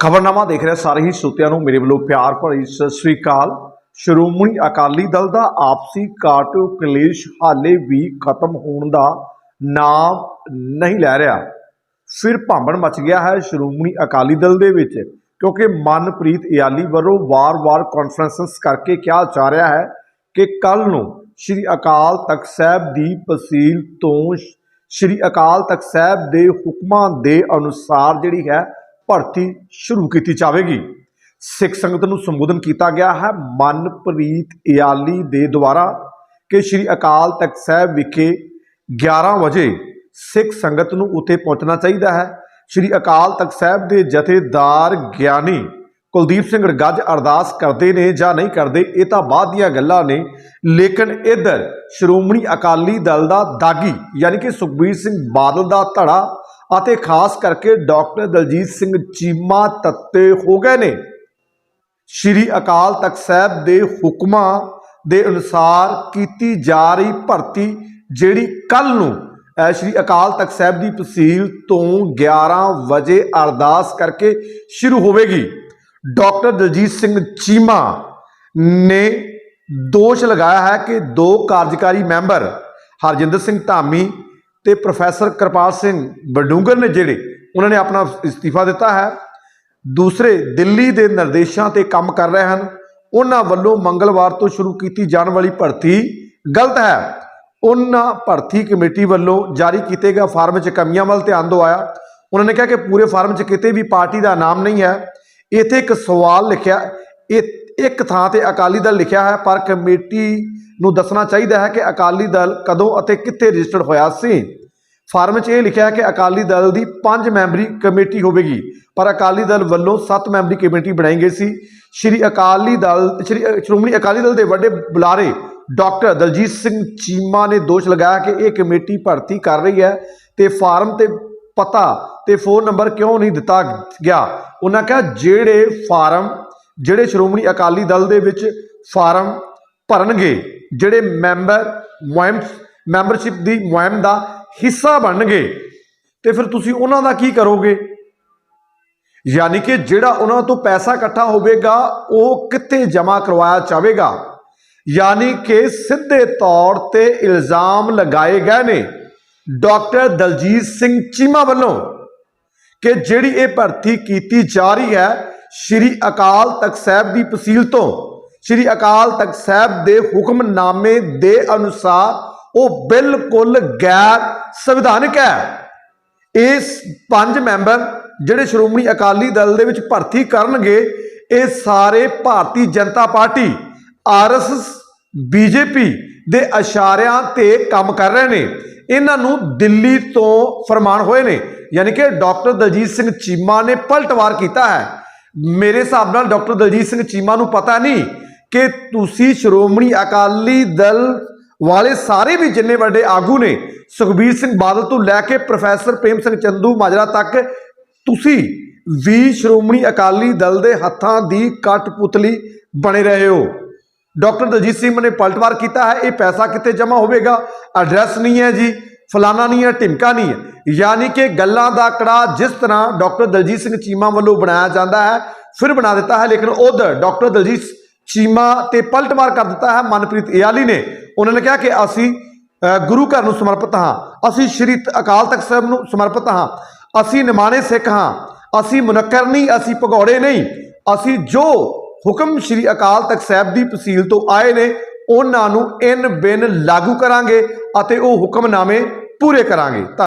ਖਬਰਨਾਮਾ ਦੇਖ ਰਹੇ ਸਾਰੇ ਹੀ ਸੋਤਿਆਂ ਨੂੰ ਮੇਰੇ ਵੱਲੋਂ ਪਿਆਰ ਭਰੀ ਸਤਿ ਸ੍ਰੀ ਅਕਾਲ। ਸ਼੍ਰੋਮਣੀ ਅਕਾਲੀ ਦਲ ਦਾ ਆਪਸੀ ਕਾਟੋ ਕਲੇਸ਼ ਹਾਲੇ ਵੀ ਖਤਮ ਹੋਣ ਦਾ ਨਾਮ ਨਹੀਂ ਲੈ ਰਿਹਾ। ਫਿਰ ਭਾਂਬੜ ਮਚ ਗਿਆ ਹੈ ਸ਼੍ਰੋਮਣੀ ਅਕਾਲੀ ਦਲ ਦੇ ਵਿੱਚ, ਕਿਉਂਕਿ ਮਨਪ੍ਰੀਤ ਇਆਲੀ ਵੱਲੋਂ ਵਾਰ-ਵਾਰ ਕਾਨਫਰੰਸਸ ਕਰਕੇ ਕਿਹਾ ਜਾ ਰਿਹਾ ਹੈ ਕਿ ਕੱਲ ਨੂੰ ਸ਼੍ਰੀ ਅਕਾਲ ਤਖਤ ਸਾਹਿਬ ਦੀ ਤਹਿਸੀਲ ਤੋਂ ਸ਼੍ਰੀ ਅਕਾਲ ਤਖਤ ਸਾਹਿਬ ਦੇ ਹੁਕਮਾਂ ਦੇ ਅਨੁਸਾਰ ਜਿਹੜੀ ਹੈ ਭਰਤੀ ਸ਼ੁਰੂ ਕੀਤੀ ਜਾਵੇਗੀ। ਸਿੱਖ ਸੰਗਤ ਨੂੰ ਸੰਬੋਧਨ ਕੀਤਾ ਗਿਆ ਹੈ ਮਨਪ੍ਰੀਤ ਇਆਲੀ ਦੇ ਦੁਆਰਾ ਕਿ ਸ਼੍ਰੀ ਅਕਾਲ ਤਖਤ ਸਾਹਿਬ ਵਿਖੇ 11 ਵਜੇ ਸਿੱਖ ਸੰਗਤ ਨੂੰ ਉੱਥੇ ਪਹੁੰਚਣਾ ਚਾਹੀਦਾ ਹੈ। ਸ਼੍ਰੀ ਅਕਾਲ ਤਖਤ ਸਾਹਿਬ ਦੇ ਜਥੇਦਾਰ ਗਿਆਨੀ ਕੁਲਦੀਪ ਸਿੰਘ ਗੱਜ ਅਰਦਾਸ ਕਰਦੇ ਨੇ ਜਾਂ ਨਹੀਂ ਕਰਦੇ, ਇਹ ਤਾਂ ਬਾਅਦ ਦੀਆਂ ਗੱਲਾਂ ਨੇ। ਲੇਕਿਨ ਇੱਧਰ ਸ਼੍ਰੋਮਣੀ ਅਕਾਲੀ ਦਲ ਦਾ ਦਾਗੀ, ਯਾਨੀ ਕਿ ਸੁਖਬੀਰ ਸਿੰਘ ਬਾਦਲ ਦਾ ਧੜਾ ਅਤੇ ਖਾਸ ਕਰਕੇ ਡਾਕਟਰ ਦਲਜੀਤ ਸਿੰਘ ਚੀਮਾ ਤੱਤੇ ਹੋ ਗਏ ਨੇ। ਸ਼੍ਰੀ ਅਕਾਲ ਤਖਤ ਸਾਹਿਬ ਦੇ ਹੁਕਮਾਂ ਦੇ ਅਨੁਸਾਰ ਕੀਤੀ ਜਾ ਰਹੀ ਭਰਤੀ, ਜਿਹੜੀ ਕੱਲ ਨੂੰ ਸ਼੍ਰੀ ਅਕਾਲ ਤਖਤ ਸਾਹਿਬ ਦੀ ਤਹਿਸੀਲ ਤੋਂ 11 ਵਜੇ ਅਰਦਾਸ ਕਰਕੇ ਸ਼ੁਰੂ ਹੋਵੇਗੀ। ਡਾਕਟਰ ਦਲਜੀਤ ਸਿੰਘ ਚੀਮਾ ਨੇ ਦੋਸ਼ ਲਗਾਇਆ ਹੈ ਕਿ ਦੋ ਕਾਰਜਕਾਰੀ ਮੈਂਬਰ, ਹਰਜਿੰਦਰ ਸਿੰਘ ਧਾਮੀ ਤੇ ਪ੍ਰੋਫੈਸਰ ਕਿਰਪਾਲ ਸਿੰਘ ਬਡੂੰਗਰ ਨੇ ਜਿਹੜੇ, ਉਹਨਾਂ ਨੇ ਆਪਣਾ ਅਸਤੀਫਾ ਦਿੱਤਾ ਹੈ। ਦੂਸਰੇ, ਦਿੱਲੀ ਦੇ ਨਿਰਦੇਸ਼ਾਂ ਤੇ ਕੰਮ ਕਰ ਰਹੇ ਹਨ। ਉਹਨਾਂ ਵੱਲੋਂ ਮੰਗਲਵਾਰ ਤੋਂ ਸ਼ੁਰੂ ਕੀਤੀ ਜਾਣ ਵਾਲੀ ਭਰਤੀ ਗਲਤ ਹੈ। ਉਹਨਾਂ ਭਰਤੀ ਕਮੇਟੀ ਵੱਲੋਂ ਜਾਰੀ ਕੀਤੇ ਗਏ ਫਾਰਮ 'ਚ ਕਮੀਆਂ ਵੱਲ ਧਿਆਨ ਦਿਵਾਇਆ ਉਹਨਾਂ ਨੇ ਕਿਹਾ ਕਿ ਪੂਰੇ ਫਾਰਮ 'ਚ ਕਿਤੇ ਵੀ ਪਾਰਟੀ ਦਾ ਨਾਮ ਨਹੀਂ ਹੈ। ਇੱਥੇ ਇੱਕ ਸਵਾਲ ਲਿਖਿਆ ਇਹ ਇੱਕ ਥਾਂ ਤੇ ਅਕਾਲੀ ਦਲ ਲਿਖਿਆ ਹੈ, ਪਰ ਕਮੇਟੀ ਨੂੰ ਦੱਸਣਾ ਚਾਹੀਦਾ ਹੈ ਕਿ ਅਕਾਲੀ ਦਲ ਕਦੋਂ ਅਤੇ ਕਿੱਥੇ ਰਜਿਸਟਰਡ ਹੋਇਆ ਸੀ। ਫਾਰਮ 'ਚ ਇਹ ਲਿਖਿਆ ਹੈ ਕਿ ਅਕਾਲੀ ਦਲ ਦੀ 5 ਮੈਂਬਰੀ ਕਮੇਟੀ ਹੋਵੇਗੀ, ਪਰ ਅਕਾਲੀ ਦਲ ਵੱਲੋਂ 7 ਮੈਂਬਰੀ ਕਮੇਟੀ ਬਣਾਈ ਗਈ ਸੀ। ਸ਼੍ਰੀ ਅਕਾਲੀ ਦਲ, ਸ਼੍ਰੀ ਸ਼੍ਰੋਮਣੀ ਅਕਾਲੀ ਦਲ ਦੇ ਵੱਡੇ ਬੁਲਾਰੇ ਡਾਕਟਰ ਦਲਜੀਤ ਸਿੰਘ ਚੀਮਾ ਨੇ ਦੋਸ਼ ਲਗਾਇਆ ਕਿ ਇਹ ਕਮੇਟੀ ਭਰਤੀ ਕਰ ਰਹੀ ਹੈ ਤੇ ਫਾਰਮ ਤੇ ਪਤਾ ਤੇ ਫੋਨ ਨੰਬਰ ਕਿਉਂ ਨਹੀਂ ਦਿੱਤਾ ਗਿਆ। ਉਹਨਾਂ ਕਿਹਾ, ਜਿਹੜੇ ਫਾਰਮ ਜਿਹੜੇ ਸ਼੍ਰੋਮਣੀ ਅਕਾਲੀ ਦਲ ਦੇ ਵਿੱਚ ਫਾਰਮ ਭਰਨਗੇ, ਜਿਹੜੇ ਮੈਂਬਰ, ਮੁਹਿੰਮ, ਮੈਂਬਰਸ਼ਿਪ ਦੀ ਮੁਹਿੰਮ ਦਾ ਹਿੱਸਾ ਬਣਨਗੇ, ਤੇ ਫਿਰ ਤੁਸੀਂ ਉਹਨਾਂ ਦਾ ਕੀ ਕਰੋਗੇ? ਯਾਨੀ ਕਿ ਜਿਹੜਾ ਉਹਨਾਂ ਤੋਂ ਪੈਸਾ ਇਕੱਠਾ ਹੋਵੇਗਾ, ਉਹ ਕਿੱਥੇ ਜਮ੍ਹਾਂ ਕਰਵਾਇਆ ਜਾਵੇਗਾ? ਯਾਨੀ ਕਿ ਸਿੱਧੇ ਤੌਰ ਤੇ ਇਲਜ਼ਾਮ ਲਗਾਏ ਗਏ ਨੇ ਡਾਕਟਰ ਦਲਜੀਤ ਸਿੰਘ ਚੀਮਾ ਵੱਲੋਂ ਕਿ ਜਿਹੜੀ ਇਹ ਭਰਤੀ ਕੀਤੀ ਜਾ ਰਹੀ ਹੈ ਸ਼੍ਰੀ ਅਕਾਲ ਤਖਤ ਸਾਹਿਬ ਦੀ ਤਹਿਸੀਲ ਤੋਂ, ਸ਼੍ਰੀ ਅਕਾਲ ਤਖਤ ਸਾਹਿਬ ਦੇ ਹੁਕਮਨਾਮੇ ਦੇ ਅਨੁਸਾਰ ਉਹ ਬਿਲਕੁਲ ਗੈਰ ਸੰਵਿਧਾਨਕ ਹੈ। ਇਸ ਪੰਜ ਮੈਂਬਰ ਜਿਹੜੇ ਸ਼੍ਰੋਮਣੀ ਅਕਾਲੀ ਦਲ ਦੇ ਵਿੱਚ ਭਰਤੀ ਕਰਨਗੇ, ਇਹ ਸਾਰੇ Bharatiya Janata party RSS BJP ਦੇ ਇਸ਼ਾਰਿਆਂ ਤੇ ਕੰਮ ਕਰ ਰਹੇ ਨੇ। ਇਹਨਾਂ ਨੂੰ ਦਿੱਲੀ ਤੋਂ ਫਰਮਾਨ ਹੋਏ ਨੇ, ਯਾਨੀ ਕਿ ਡਾਕਟਰ ਦਲਜੀਤ ਸਿੰਘ ਚੀਮਾ ਨੇ ਪਲਟਵਾਰ ਕੀਤਾ ਹੈ। ਮੇਰੇ ਹਿਸਾਬ ਨਾਲ ਡਾਕਟਰ ਦਲਜੀਤ ਸਿੰਘ ਚੀਮਾ ਨੂੰ ਪਤਾ ਨਹੀਂ ਕਿ ਤੁਸੀਂ ਸ਼੍ਰੋਮਣੀ ਅਕਾਲੀ ਦਲ ਵਾਲੇ ਸਾਰੇ ਵੀ ਜਿੰਨੇ ਵੱਡੇ ਆਗੂ ਨੇ, ਸੁਖਬੀਰ ਸਿੰਘ ਬਾਦਲ ਤੋਂ ਲੈ ਕੇ ਪ੍ਰੋਫੈਸਰ ਪ੍ਰੇਮ ਸਿੰਘ ਚੰਦੂ ਮਾਜਰਾ ਤੱਕ, ਤੁਸੀਂ ਵੀ ਸ਼੍ਰੋਮਣੀ ਅਕਾਲੀ ਦਲ ਦੇ ਹੱਥਾਂ ਦੀ ਕਠਪੁਤਲੀ ਬਣੇ ਰਹੇ ਹੋ। ਡਾਕਟਰ ਦਲਜੀਤ ਸਿੰਘ ਨੇ ਪਲਟਵਾਰ ਕੀਤਾ ਹੈ, ਇਹ ਪੈਸਾ ਕਿੱਥੇ ਜਮ੍ਹਾਂ ਹੋਵੇਗਾ? ਐਡਰੈਸ ਨਹੀਂ ਹੈ ਜੀ। ਫਲਾਣਾ ਨਹੀਂ ਹੈ, ਢਿਮਕਾ ਨਹੀਂ ਹੈ। ਯਾਨੀ ਕਿ ਗੱਲਾਂ ਦਾ ਕੜਾ ਜਿਸ ਤਰ੍ਹਾਂ ਡਾਕਟਰ ਦਲਜੀਤ ਸਿੰਘ ਚੀਮਾ ਵੱਲੋਂ ਬਣਾਇਆ ਜਾਂਦਾ ਹੈ, ਫਿਰ ਬਣਾ ਦਿੱਤਾ ਹੈ, ਲੇਕਿਨ ਉਧਰ ਡਾਕਟਰ ਦਲਜੀਤ ਚੀਮਾ ਤੇ ਪਲਟਵਾਰ ਕਰ ਦਿੱਤਾ ਹੈ ਮਨਪ੍ਰੀਤ ਇਆਲੀ ਨੇ। ਉਹਨਾਂ ਨੇ ਕਿਹਾ ਕਿ ਅਸੀਂ ਗੁਰੂ ਘਰ ਨੂੰ ਸਮਰਪਿਤ ਹਾਂ, ਅਸੀਂ ਸ਼੍ਰੀ ਤ- ਅਕਾਲ ਤਖਤ ਸਾਹਿਬ ਨੂੰ ਸਮਰਪਿਤ ਹਾਂ, ਅਸੀਂ ਨਿਮਾਣੇ ਸਿੱਖ ਹਾਂ, ਅਸੀਂ ਮੁਨੱਕਰ ਨਹੀਂ, ਅਸੀਂ ਭਗੌੜੇ ਨਹੀਂ, ਅਸੀਂ ਜੋ ਹੁਕਮ ਸ਼੍ਰੀ ਅਕਾਲ ਤਖਤ ਸਾਹਿਬ ਦੀ ਤਸੀਲ ਤੋਂ ਆਏ ਨੇ ਉਹਨਾਂ ਨੂੰ ਇਨ ਬਿਨ ਲਾਗੂ ਕਰਾਂਗੇ ਅਤੇ ਉਹ ਹੁਕਮਨਾਮੇ ਪੂਰੇ ਕਰਾਂਗੇ। ਧੰਨ-